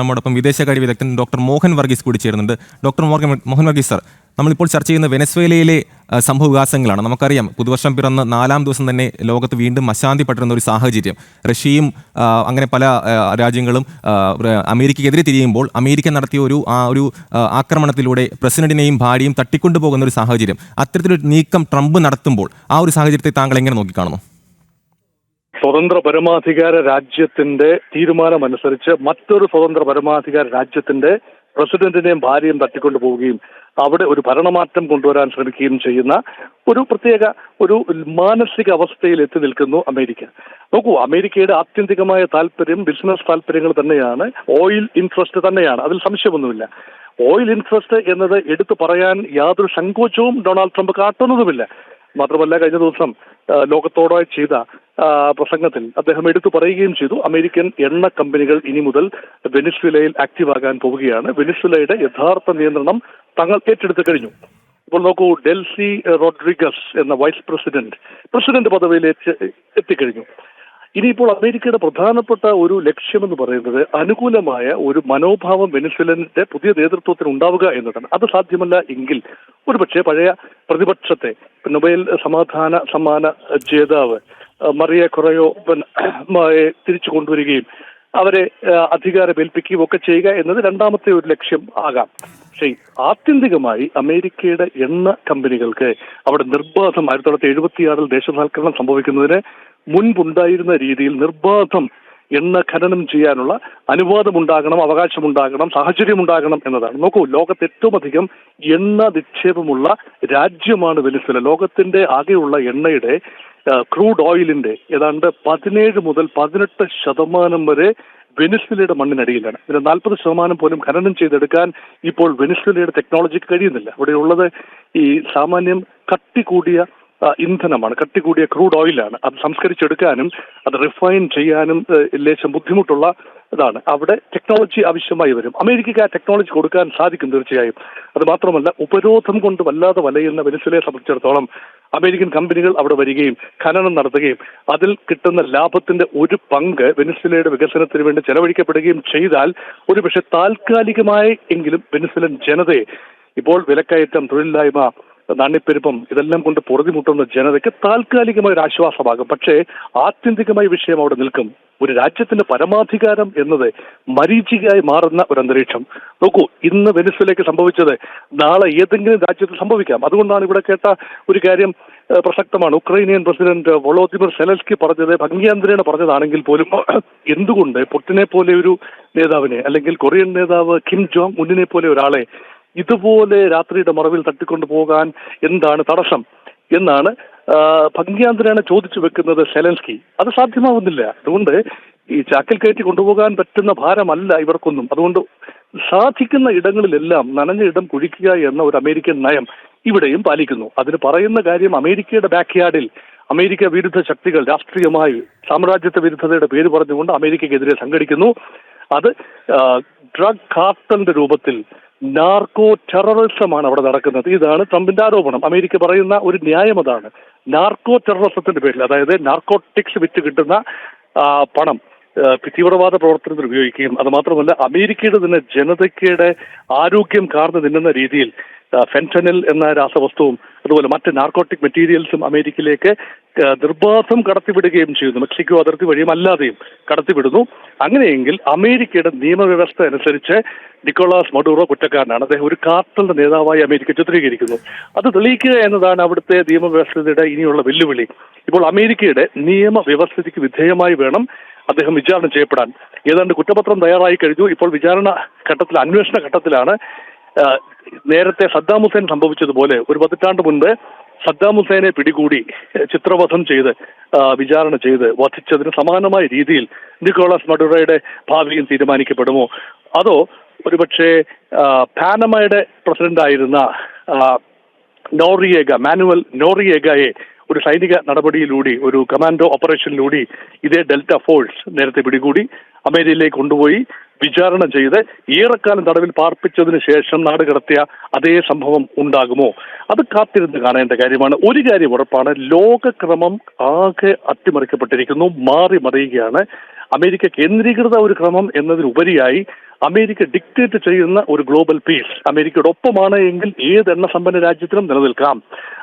നമ്മോടൊപ്പം വിദേശകാര്യ വിദഗ്ധൻ ഡോക്ടർ മോഹൻ വർഗീസ് കൂടി ചേരുന്നുണ്ട്. Doctor Morgan Mohan Varghese sir നമ്മളിപ്പോൾ ചർച്ച ചെയ്യുന്ന വെനസ്വേലയിലെ സംഭവവികാസങ്ങളാണ് നമുക്കറിയാം പുതുവർഷം പിറന്ന് നാലാം ദിവസം തന്നെ ലോകത്ത് വീണ്ടും അശാന്തി പടരുന്ന ഒരു സാഹചര്യം. റഷ്യയും അങ്ങനെ പല രാജ്യങ്ങളും അമേരിക്കയ്ക്കെതിരെ തിരിയുമ്പോൾ അമേരിക്ക നടത്തിയ ഒരു ആ ഒരു ആക്രമണത്തിലൂടെ പ്രസിഡന്റിനെയും ഭാര്യയും തട്ടിക്കൊണ്ടുപോകുന്ന ഒരു സാഹചര്യം. അത്തരത്തിലൊരു നീക്കം ട്രംപ് നടത്തുമ്പോൾ ആ ഒരു സാഹചര്യത്തെ താങ്കൾ എങ്ങനെ നോക്കിക്കാണുന്നു? സ്വതന്ത്ര പരമാധികാര രാജ്യത്തിന്റെ തീരുമാനമനുസരിച്ച് മറ്റൊരു സ്വതന്ത്ര പരമാധികാര രാജ്യത്തിന്റെ പ്രസിഡന്റിനെയും ഭാര്യയും തട്ടിക്കൊണ്ടു പോവുകയും അവിടെ ഒരു ഭരണമാറ്റം കൊണ്ടുവരാൻ ശ്രമിക്കുകയും ചെയ്യുന്ന ഒരു പ്രത്യേക ഒരു മാനസിക അവസ്ഥയിൽ എത്തി നിൽക്കുന്നു അമേരിക്ക. നോക്കൂ അമേരിക്കയുടെ ആത്യന്തികമായ താല്പര്യം ബിസിനസ് താല്പര്യങ്ങൾ തന്നെയാണ് ഓയിൽ ഇൻട്രസ്റ്റ് തന്നെയാണ്. അതിൽ സംശയമൊന്നുമില്ല. ഓയിൽ ഇൻട്രസ്റ്റ് എന്നത് എടുത്തു പറയാൻ യാതൊരു സങ്കോചവും ഡൊണാൾഡ് ട്രംപ് കാട്ടുന്നതുമില്ല. മാത്രമല്ല കഴിഞ്ഞ ദിവസം ആ, ലോകത്തോടായി ചെയ്ത പ്രസംഗത്തിൽ അദ്ദേഹം എടുത്തു പറയുകയും ചെയ്തു. അമേരിക്കൻ എണ്ണ കമ്പനികൾ ഇനി മുതൽ വെനിസ്വലയിൽ ആക്റ്റീവ് ആകാൻ പോവുകയാണ്. വെനിസ്വലയുടെ യഥാർത്ഥ നിയന്ത്രണം തങ്ങൾ ഏറ്റെടുത്തു കഴിഞ്ഞു. ഇപ്പോൾ നോക്കൂ ഡെൽസി റോഡ്രിഗസ് എന്ന വൈസ് പ്രസിഡന്റ് പ്രസിഡന്റ് പദവിയിലേക്ക് എത്തിക്കഴിഞ്ഞു. ഇനിയിപ്പോൾ അമേരിക്കയുടെ പ്രധാനപ്പെട്ട ഒരു ലക്ഷ്യമെന്ന് പറയുന്നത് അനുകൂലമായ ഒരു മനോഭാവം വെനിസ്വലന്റെ പുതിയ നേതൃത്വത്തിന് ഉണ്ടാവുക എന്നതാണ്. അത് സാധ്യമല്ല എങ്കിൽ ഒരുപക്ഷെ പഴയ പ്രതിപക്ഷത്തെ നൊബേൽ സമാധാന സമ്മാന ജേതാവ് മറിയ കൊറയോ തിരിച്ചു കൊണ്ടുവരികയും അവരെ അധികാരമേൽപ്പിക്കുകയും ഒക്കെ ചെയ്യുക എന്നത് രണ്ടാമത്തെ ഒരു ലക്ഷ്യം ആകാം. പക്ഷേ ആത്യന്തികമായി അമേരിക്കയുടെ എണ്ണ കമ്പനികൾക്ക് അവിടെ നിർബാധം ആയിരത്തി തൊള്ളായിരത്തി എഴുപത്തിയാറിൽ ദേശസാൽക്കരണം സംഭവിക്കുന്നതിന് മുൻപുണ്ടായിരുന്ന രീതിയിൽ നിർബാധം എണ്ണ ഖനനം ചെയ്യാനുള്ള അനുവാദമുണ്ടാകണം അവകാശമുണ്ടാകണം സാഹചര്യമുണ്ടാകണം എന്നതാണ്. നോക്കൂ ലോകത്ത് ഏറ്റവും അധികം എണ്ണ നിക്ഷേപമുള്ള രാജ്യമാണ് വെനിസ്വല. ലോകത്തിന്റെ ആകെയുള്ള എണ്ണയുടെ ക്രൂഡ് ഓയിലിന്റെ ഏതാണ്ട് പതിനേഴ് മുതൽ പതിനെട്ട് ശതമാനം വരെ വെനിസ്വലയുടെ മണ്ണിനടിയിലാണ്. ഇതിന് നാൽപ്പത് ശതമാനം പോലും ഖനനം ചെയ്തെടുക്കാൻ ഇപ്പോൾ വെനിസ്വലയുടെ ടെക്നോളജിക്ക് കഴിയുന്നില്ല. ഇവിടെയുള്ളത് ഈ സാമാന്യം കട്ടി കൂടിയ ഇന്ധനമാണ്. കട്ടി കൂടിയ ക്രൂഡ് ഓയിലാണ് അത് സംസ്കരിച്ചെടുക്കാനും അത് റിഫൈൻ ചെയ്യാനും ലേശം ബുദ്ധിമുട്ടുള്ള ഇതാണ്. അവിടെ ടെക്നോളജി ആവശ്യമായി വരും. അമേരിക്കയ്ക്ക് ആ ടെക്നോളജി കൊടുക്കാൻ സാധിക്കും തീർച്ചയായും. അത് മാത്രമല്ല ഉപരോധം കൊണ്ട് വല്ലാതെ വലയുന്ന വെനിസിലെ സംബന്ധിച്ചിടത്തോളം അമേരിക്കൻ കമ്പനികൾ അവിടെ വരികയും ഖനനം നടത്തുകയും അതിൽ കിട്ടുന്ന ലാഭത്തിന്റെ ഒരു പങ്ക് വെനിസിലയുടെ വികസനത്തിന് വേണ്ടി ചെലവഴിക്കപ്പെടുകയും ചെയ്താൽ ഒരുപക്ഷെ താൽക്കാലികമായി എങ്കിലും വെനിസിലൻ ജനതയെ ഇപ്പോൾ വിലക്കയറ്റം തൊഴിലില്ലായ്മ നാണ്യപ്പെരുപ്പം ഇതെല്ലാം കൊണ്ട് പൊറുതിമുട്ടുന്ന ജനതയ്ക്ക് താൽക്കാലികമായ ഒരു ആശ്വാസമാകും. പക്ഷേ ആത്യന്തികമായ വിഷയം അവിടെ നിൽക്കും. ഒരു രാജ്യത്തിന്റെ പരമാധികാരം എന്നത് മരീചികയായി മാറുന്ന ഒരു അന്തരീക്ഷം. നോക്കൂ ഇന്ന് വെനിസ്വലേക്ക് സംഭവിച്ചത് നാളെ ഏതെങ്കിലും രാജ്യത്ത് സംഭവിക്കാം. അതുകൊണ്ടാണ് ഇവിടെ കേട്ട ഒരു കാര്യം പ്രസക്തമാണ്. ഉക്രൈനിയൻ പ്രസിഡന്റ് വളോദിമിർ സെലൻസ്കി പറഞ്ഞത് ഭംഗിയാന്തരേണ പറഞ്ഞതാണെങ്കിൽ പോലും എന്തുകൊണ്ട് പുട്ടിനെ പോലെ ഒരു നേതാവിനെ അല്ലെങ്കിൽ കൊറിയൻ നേതാവ് കിം ജോങ് ഉന്നിനെ പോലെ ഒരാളെ ഇതുപോലെ രാത്രിയുടെ മറവിൽ തട്ടിക്കൊണ്ടു പോകാൻ എന്താണ് തടസ്സം എന്നാണ് ഭംഗിയാന്തരാണ് ചോദിച്ചു വെക്കുന്നത് സെലൻസ്കി. അത് സാധ്യമാവുന്നില്ല. അതുകൊണ്ട് ഈ ചാക്കിൽ കയറ്റി കൊണ്ടുപോകാൻ പറ്റുന്ന ഭാരമല്ല ഇവർക്കൊന്നും. അതുകൊണ്ട് സാധിക്കുന്ന ഇടങ്ങളിലെല്ലാം നനഞ്ഞ ഇടം കുഴിക്കുക എന്ന ഒരു അമേരിക്കൻ നയം ഇവിടെയും പാലിക്കുന്നു. അതിന് പറയുന്ന കാര്യം അമേരിക്കയുടെ ബാക്ക് യാർഡിൽ അമേരിക്ക വിരുദ്ധ ശക്തികൾ രാഷ്ട്രീയമായി സാമ്രാജ്യത്വ വിരുദ്ധതയുടെ പേര് പറഞ്ഞുകൊണ്ട് അമേരിക്കക്കെതിരെ സംഘടിക്കുന്നു. അത് ഡ്രഗ് കാർട്ടലിന്റെ രൂപത്തിൽ നാർക്കോ ടെററിസമാണ് അവിടെ നടക്കുന്നത്. ഇതാണ് ട്രംപിന്റെ ആരോപണം. അമേരിക്ക പറയുന്ന ഒരു ന്യായം അതാണ്. നാർക്കോ ടെററിസത്തിന്റെ പേരിൽ അതായത് നാർക്കോട്ടിക്സ് വിറ്റ് കിട്ടുന്ന പണം തീവ്രവാദ പ്രവർത്തനത്തിൽ ഉപയോഗിക്കുകയും അത് മാത്രമല്ല അമേരിക്കയുടെ തന്നെ ജനതയ്ക്കയുടെ ആരോഗ്യം കാർന്നു നിന്നുന്ന രീതിയിൽ ആ, ഫെന്റനിൽ എന്ന രാസവസ്തുവും അതുപോലെ മറ്റ് നാർക്കോട്ടിക് മെറ്റീരിയൽസും അമേരിക്കയിലേക്ക് നിർബാധം കടത്തിവിടുകയും ചെയ്യുന്നു. മെക്സിക്കോ അതിർത്തി വഴിയും അല്ലാതെയും കടത്തിവിടുന്നു. അങ്ങനെയെങ്കിൽ അമേരിക്കയുടെ നിയമവ്യവസ്ഥ അനുസരിച്ച് നിക്കോളാസ് മഡൂറോ കുറ്റക്കാരനാണ്. അദ്ദേഹം ഒരു കാർട്ടലിന്റെ നേതാവായി അമേരിക്ക ചിത്രീകരിക്കുന്നു. അത് തെളിയിക്കുക എന്നതാണ് അവിടുത്തെ നിയമവ്യവസ്ഥയുടെ ഇനിയുള്ള വെല്ലുവിളി. ഇപ്പോൾ അമേരിക്കയുടെ നിയമവ്യവസ്ഥയ്ക്ക് വിധേയമായി വേണം അദ്ദേഹം വിചാരണ ചെയ്യപ്പെടാൻ. ഏതാണ്ട് കുറ്റപത്രം തയ്യാറായി കഴിഞ്ഞു. ഇപ്പോൾ വിചാരണ ഘട്ടത്തിൽ അന്വേഷണ ഘട്ടത്തിലാണ് നേരത്തെ സദ്ദാം ഹുസൈൻ സംഭവിച്ചതുപോലെ ഒരു പതിറ്റാണ്ട് മുൻപ് സദ്ദാം ഹുസൈനെ പിടികൂടി ചിത്രവധം ചെയ്ത് വിചാരണ ചെയ്ത് വധിച്ചതിന് സമാനമായ രീതിയിൽ നിക്കോളാസ് മഡുറയുടെ ഭാവിയും തീരുമാനിക്കപ്പെടുമോ? അതോ ഒരുപക്ഷെ പാനമയുടെ പ്രസിഡന്റായിരുന്ന നോറിയേഗ മാനുവൽ നോറിയേഗയെ ഒരു സൈനിക നടപടിയിലൂടെ ഒരു കമാൻഡോ ഓപ്പറേഷനിലൂടെ ഇതേ ഡെൽറ്റ ഫോഴ്സ് നേരത്തെ പിടികൂടി അമേരിക്കയിലേക്ക് കൊണ്ടുപോയി വിചാരണ ചെയ്ത് ഏറെക്കാലം തടവിൽ പാർപ്പിച്ചതിന് ശേഷം നാട് കടത്തിയ അതേ സംഭവം ഉണ്ടാകുമോ? അത് കാത്തിരുന്ന് കാണേണ്ട കാര്യമാണ്. ഒരു കാര്യം ഉറപ്പാണ് ലോകക്രമം ആകെ അട്ടിമറിക്കപ്പെട്ടിരിക്കുന്നു മാറി മറിയുകയാണ് അമേരിക്ക കേന്ദ്രീകൃത ഒരു ക്രമം എന്നതിലുപരിയായി അമേരിക്ക ഡിക്റ്റേറ്റ് ചെയ്യുന്ന ഒരു ഗ്ലോബൽ പീസ് അമേരിക്കയുടെ ഒപ്പമാണ് എങ്കിൽ ഏത് എണ്ണ സമ്പന്ന രാജ്യത്തിനും നിലനിൽക്കാം.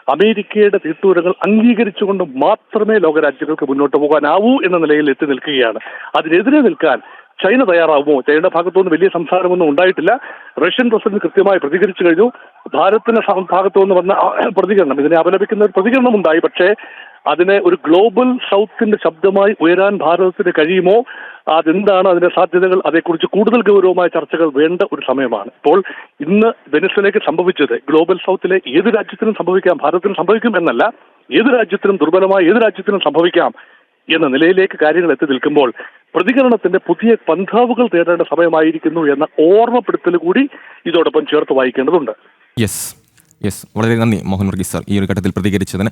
അമേരിക്കയുടെ തീട്ടൂരങ്ങൾ അംഗീകരിച്ചുകൊണ്ട് മാത്രമേ ലോകരാജ്യങ്ങൾക്ക് മുന്നോട്ട് പോകാനാവൂ എന്ന നിലയിൽ എത്തി നിൽക്കുകയാണ്. അതിനെതിരെ നിൽക്കാൻ ചൈന തയ്യാറാവുമോ? ചൈനയുടെ ഭാഗത്തുനിന്ന് വലിയ സംസാരമൊന്നും ഉണ്ടായിട്ടില്ല. റഷ്യൻ പ്രസിഡന്റ് കൃത്യമായി പ്രതികരിച്ചു കഴിഞ്ഞു. ഭാരതത്തിന്റെ ഭാഗത്തുനിന്ന് വന്ന പ്രതികരണം ഇതിനെ അപലപിക്കുന്ന ഒരു പ്രതികരണം ഉണ്ടായി പക്ഷേ അതിനെ ഒരു ഗ്ലോബൽ സൗത്തിന്റെ ശബ്ദമായി ഉയരാൻ ഭാരതത്തിന് കഴിയുമോ? അതെന്താണ് അതിന്റെ സാധ്യതകൾ? അതേക്കുറിച്ച് കൂടുതൽ ഗൗരവമായ ചർച്ചകൾ വേണ്ട ഒരു സമയമാണ്. ഇപ്പോൾ ഇന്ന് വെനസ്വലേക്ക് സംഭവിച്ചത് ഗ്ലോബൽ സൗത്തിലെ ഏത് രാജ്യത്തിനും സംഭവിക്കാം ഭാരതത്തിന് സംഭവിക്കും എന്നല്ല ഏത് രാജ്യത്തിനും ദുർബലമായ ഏത് രാജ്യത്തിനും സംഭവിക്കാം എന്ന നിലയിലേക്ക് കാര്യങ്ങൾ എത്തി നിൽക്കുമ്പോൾ പ്രതികരണത്തിന്റെ പുതിയ പന്ഥാവുകൾ തേടേണ്ട സമയമായിരിക്കുന്നു എന്ന ഓർമ്മപ്പെടുത്തൽ കൂടി ഇതോടൊപ്പം ചേർത്ത് വായിക്കേണ്ടതുണ്ട്. യെസ് യെസ് വളരെ നന്ദി മോഹൻ വർഗീസ് സാർ ഈ ഒരു ഘട്ടത്തിൽ പ്രതികരിച്ചതിന്.